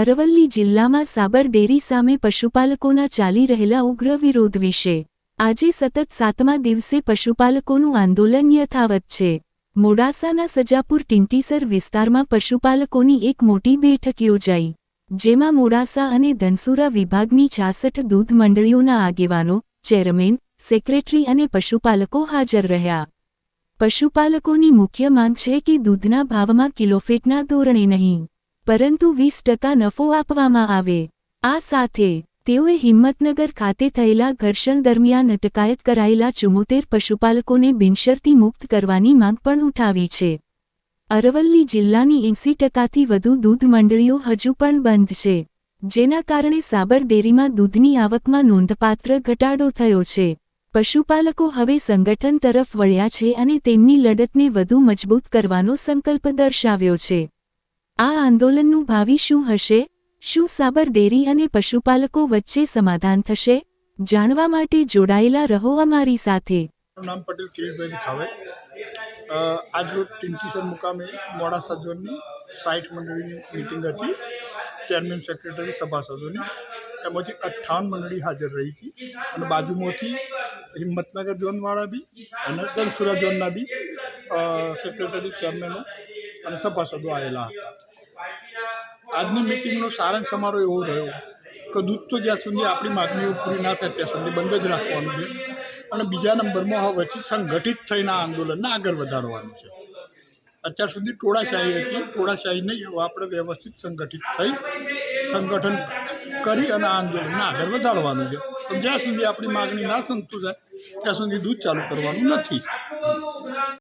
અરવલ્લી જિલ્લામાં સાબર ડેરી સામે પશુપાલકોના ચાલી રહેલા ઉગ્ર વિરોધ વિશે આજે સતત સાતમા દિવસે પશુપાલકોનું આંદોલન યથાવત છે. મોડાસાના સજાપુર ટિંટીસર વિસ્તારમાં પશુપાલકોની એક મોટી બેઠક યોજાઈ, જેમાં મોડાસા અને ધનસુરા વિભાગની છાસઠ દૂધ મંડળીઓના આગેવાનો, ચેરમેન, સેક્રેટરી અને પશુપાલકો હાજર રહ્યા. પશુપાલકોની મુખ્ય માંગ છે કે દૂધના ભાવમાં કિલોફેટના ધોરણે નહીં. પરંતુ વીસ ટકા નફો આપવામાં આવે. આ સાથે તેઓએ હિંમતનગર ખાતે થયેલા ઘર્ષણ દરમિયાન અટકાયત કરાયેલા ચુમોતેર પશુપાલકોને બિનશરતી મુક્ત કરવાની માંગ પણ ઉઠાવી છે. અરવલ્લી જિલ્લાની એંસી ટકાથી વધુ દૂધ મંડળીઓ હજુ પણ બંધ છે, જેના કારણે સાબર ડેરીમાં દૂધની આવકમાં નોંધપાત્ર ઘટાડો થયો છે. પશુપાલકો હવે સંગઠન તરફ વળ્યા છે અને તેમની લડતને વધુ મજબૂત કરવાનો સંકલ્પ દર્શાવ્યો છે. આ આંદોલનનું ભાવિ શું હશે? શું સાબર ડેરી અને પશુપાલકો વચ્ચે સમાધાન થશે? જાણવા માટે જોડાયેલા રહો અમારી સાથે. નામ પટેલ કિરીટભાઈ ખાવે. આજરોજ ટિંટીસર મુકામે મોડાસા ઝોનની સાઠ મંડળીની મિટિંગ હતી. ચેરમેન સેક્રેટરી, સભાસદોની. એમાંથી અઠ્ઠાવન મંડળી હાજર રહી હતી. અને બાજુમાંથી હિંમતનગર ઝોનવાળા બી અને દલસુરા ઝોનના બી સેક્રેટરી, ચેરમેનો અને સભાસદો આવેલા હતા. આજની મિટિંગનો સારાંશ અમારો એવો રહ્યો કે દૂધ તો જ્યાં સુધી આપણી માગણીઓ પૂરી ના થાય ત્યાં સુધી બંધ જ રાખવાનું છે અને બીજા નંબરમાં હવે સંગઠિત થઈને આ આંદોલનને આગળ વધારવાનું છે. અત્યાર સુધી ટોળાશાહી હતી, ટોળાશાહી નહીં, હવે આપણે વ્યવસ્થિત સંગઠિત થઈ સંગઠન કરી અને આંદોલનને આગળ વધારવાનું છે. પણ જ્યાં સુધી આપણી માગણી ના સંતોષાય, ત્યાં સુધી દૂધ ચાલુ કરવાનું નથી.